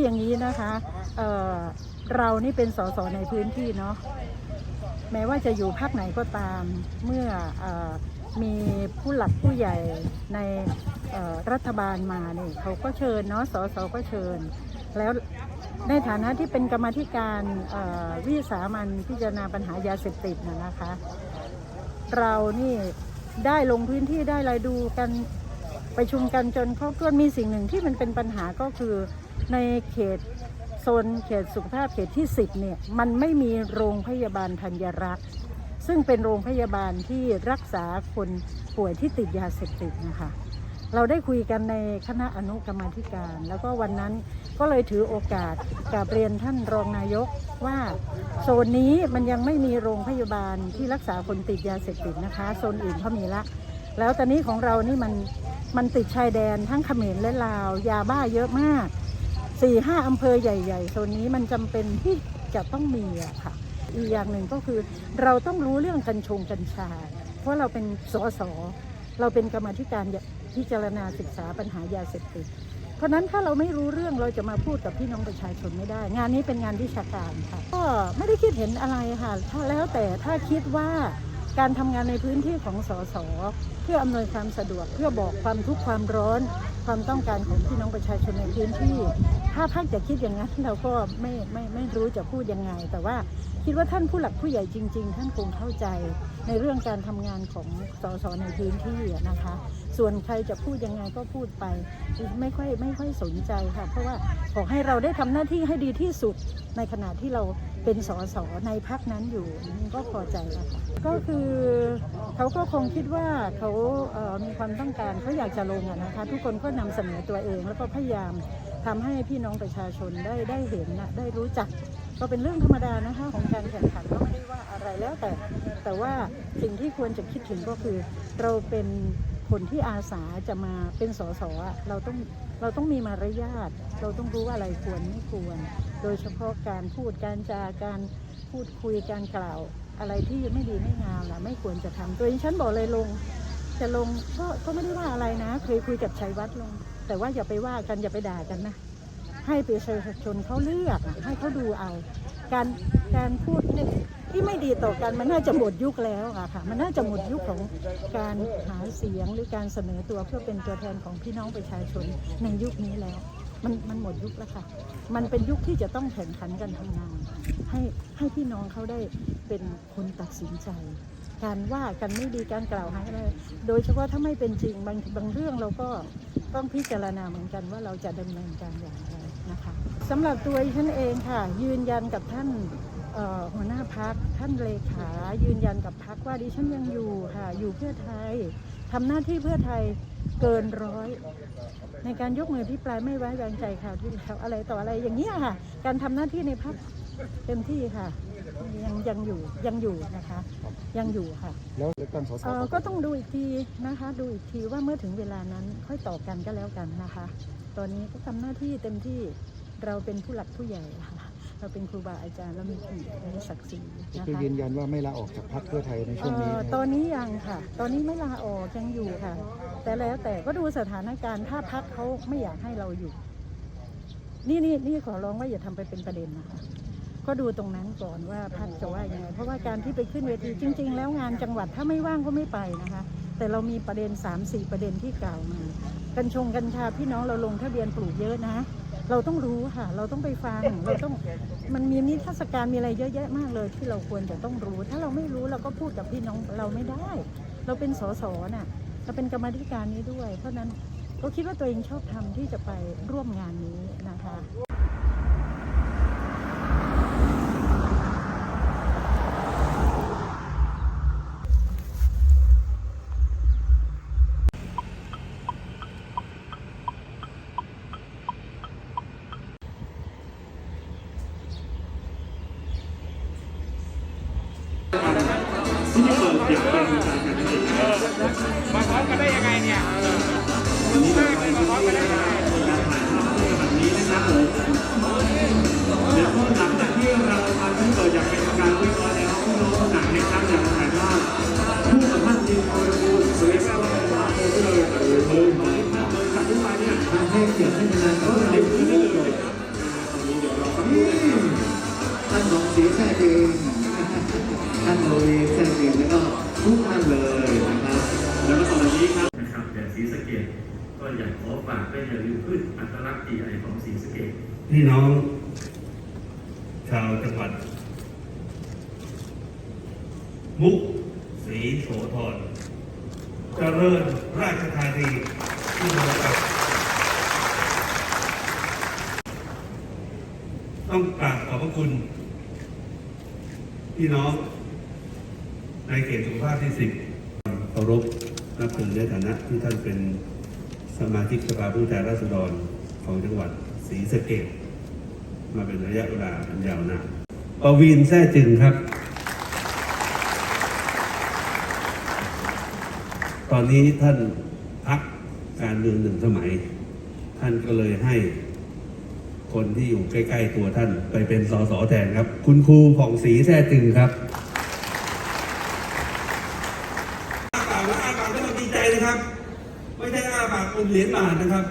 คืออย่างนี้นะคะเเรานี่เป็นสสในพื้นที่เนาะแม้ว่าจะอยู่ภาคไหนก็ตาม เมื่อออมีผู้หลักผู้ใหญ่ในรัฐบาลมาเนี่ยเขาก็เชิญเนาะสสก็เชิญ แล้วในฐานะที่เป็นกรรมธิการวิสามันพิจารณาปัญหายาเสพติดนะคะ เรานี่ได้ลงพื้นที่ได้อะไรดูกันประชุมกันจนครบถ้วนมีสิ่งหนึ่งที่มันเป็นปัญหาก็คือ ในเขตโซนเขตสุขภาพเขตที่ 10เนี่ยมันไม่มีโรงพยาบาลธัญรักษ์ซึ่งเป็นโรงพยาบาลที่รักษาคนป่วยที่ติดยาเสพติดนะคะเราได้คุยกันในคณะอนุกรรมธิการ แล้วก็วันนั้นก็เลยถือโอกาสกราบเรียนท่านรองนายกว่าโซนนี้มันยังไม่มีโรงพยาบาลที่รักษาคนติดยาเสพติดนะคะ โซนอื่นเขามีละ แล้วตอนนี้ของเรานี่มันมันติดชายแดนทั้งเขมรและลาว ยาบ้าเยอะมาก สี่ห้าอำเภอใหญ่ๆโซนนี้มันจำเป็นที่จะต้องมีอะค่ะ อีกอย่างหนึ่งก็คือเราต้องรู้เรื่องกัญชงกัญชา เพราะเราเป็นสสเราเป็นกรรมธิการพิจารณาศึกษาปัญหายาเสพติดเพราะฉะนั้นถ้าเราไม่รู้เรื่องเราจะมาพูดกับพี่น้องประชาชนไม่ได้ งานนี้เป็นงานวิชาการค่ะ ก็ไม่ได้คิดเห็นอะไรค่ะถ้าแล้วแต่ถ้าคิดว่าการทำงานในพื้นที่ของสสเพื่ออำนวยความสะดวกเพื่อบอกความทุกข์ความร้อน ความต้องการของพี่น้องประชาชนในพื้นที่ ถ้าพักจะคิดอย่างนั้นเราก็ไม่ไม่ไม่รู้จะพูดยังไง แต่ว่าคิดว่าท่านผู้หลักผู้ใหญ่จริง ๆ ท่านคงเข้าใจในเรื่องการทำงานของสสในพื้นที่นะคะ ส่วนใครจะพูดยังไงก็พูดไปไม่ค่อยไม่ค่อยสนใจค่ะ เพราะว่าขอให้เราได้ทำหน้าที่ให้ดีที่สุดในขณะที่เราเป็นสสในพักนั้นอยู่ก็พอใจแล้วค่ะก็คือเขาก็คงคิดว่าเขาเมีความต้องการเขาอยากจะลงนะคะ ทุกคนก็นำเสนอตัวเองแล้วก็พยายาม ทำให้พี่น้องประชาชนได้ได้เห็นนะได้รู้จัก ก็เป็นเรื่องธรรมดานะคะของการแข่งขันก็ไม่ได้ว่าอะไรแล้วแต่ แต่ว่าสิ่งที่ควรจะคิดถึงก็คือ เราเป็นคนที่อาสาจะมาเป็นสสอะเราต้องเราต้องมีมารยาทเราต้องรู้ว่าอะไรควรไม่ควร โดยเฉพาะการพูดการจาการพูดคุยการกล่าวอะไรที่ไม่ดีไม่งามนะไม่ควรจะทำตัวเองฉันบอกเลยลง จะลงก็ก็ไม่ได้ว่าอะไรนะ เคยคุยกับชัยวัฒน์ลง แต่ว่าอย่าไปว่ากันอย่าไปด่ากันนะ ให้ประชาชนเขาเลือกให้เขาดูเอา การการพูดที่ไม่ดีต่อกันมันน่าจะหมดยุคแล้วอะค่ะ มันน่าจะหมดยุคของการหาเสียงหรือการเสนอตัวเพื่อเป็นตัวแทนของพี่น้องประชาชนในยุคนี้แล้ว มันมันหมดยุคแล้วค่ะ มันเป็นยุคที่จะต้องแข่งขันกันทำงาน ให้ให้พี่น้องเขาได้เป็นคนตัดสินใจ การว่ากันไม่ดีการกล่าวหาอะไรโดยเฉพาะถ้าไม่เป็นจริงบางบางเรื่องเราก็ต้องพิจารณาเหมือนกันว่าเราจะดำเนินการอย่างไรนะคะสำหรับตัวฉันเองค่ะ ยืนยันกับท่านหัวหน้าพักท่านเลขายืนยันกับพักว่าดิฉันยังอยู่ค่ะอยู่เพื่อไทยทำหน้าที่เพื่อไทยเกินร้อย ในการยกมือที่ปลายไม่ไว้วางใจข่าวที่แล้วอะไรต่ออะไรอย่างนี้ยค่ะ การทำหน้าที่ในพักเต็มที่ค่ะยังยังอยู่ยังอยู่นะคะ ยังอยู่ค่ะแล้วเลือกตั้งสสเอ่อก็ต้องดูอีกทีนะคะ ดูอีกทีว่าเมื่อถึงเวลานั้นค่อยตอบกันก็แล้วกันนะคะ ตอนนี้ก็ทำหน้าที่เต็มที่เราเป็นผู้หลักผู้ใหญ่ค่ะ เราเป็นครูบาอาจารย์เรามีเกียรติมีศักดิ์ศรีนะคือคะ ยืนยันว่าไม่ลาออกจากพรรคเพื่อไทยในช่วงนี้เอ่อนะตอนนี้ยังค่ะ ตอนนี้ไม่ลาออกยังอยู่ค่ะ แต่แล้วแต่ก็ดูสถานการณ์ถ้าพักเขาไม่อยากให้เราอยู่ นี่นี่นี่ขอร้องว่าอย่าทำไปเป็นประเด็นนะคะ ก็ดูตรงนั้นก่อนว่าพักจะว่ายังไงเพราะว่าการที่ไปขึ้นเวทีจริง ๆ แล้วงานจังหวัดถ้าไม่ว่างก็ไม่ไปนะคะ แต่เรามีประเด็น 3 4 ประเด็นที่กล่าวมากัญชงกัญชาพี่น้องเราลงทะเบียนปลูกเยอะนะ เราต้องรู้ค่ะ เราต้องไปฟังเราต้องมันมีนิทรรศการมีอะไรเยอะแยะมากเลยที่เราควรจะต้องรู้ ถ้าเราไม่รู้เราก็พูดกับพี่น้องเราไม่ได้ เราเป็นสสน่ะเราเป็นกรรมธิการนี้ด้วย เพราะฉะนั้นก็คิดว่าตัวเองชอบทำที่จะไปร่วมงานนี้นะคะ มาพร้อมกันได้ยังไงเนี่ยมาพร้อมกันได้ยังไง ทุกท่านเลยนะครับแล้วก็ตอนนี้ครับนะครับแต่ศรีสะเกดก็อยากขอฝากไม่อย่าลืมพืชอัตลักษณ์ที่ใหญ่ของศรีสะเกดพี่น้อง ชาวจังหวัด มุกศรีโสธรเจริญราชธานีที่มากับต้องกราบขอบพระคุณ พี่น้อง ในเขตสุขภาพที่สิบเคารพนับถือในฐานะที่ท่านเป็นสมาชิกสภาผู้แทนราษฎรของจังหวัดศรีสะเกษมาเป็นระยะเวลาอันยาวนานปวีนแท้จึงครับ ตอนนี้ท่านพักการเมืองหนึ่งสมัย ท่านก็เลยให้คนที่อยู่ใกล้ ๆ ตัวท่านไปเป็นสสแทนครับ คุณครูผ่องศรีแท้จึงครับ เลี้ยงมเหรียญบาทนะครับ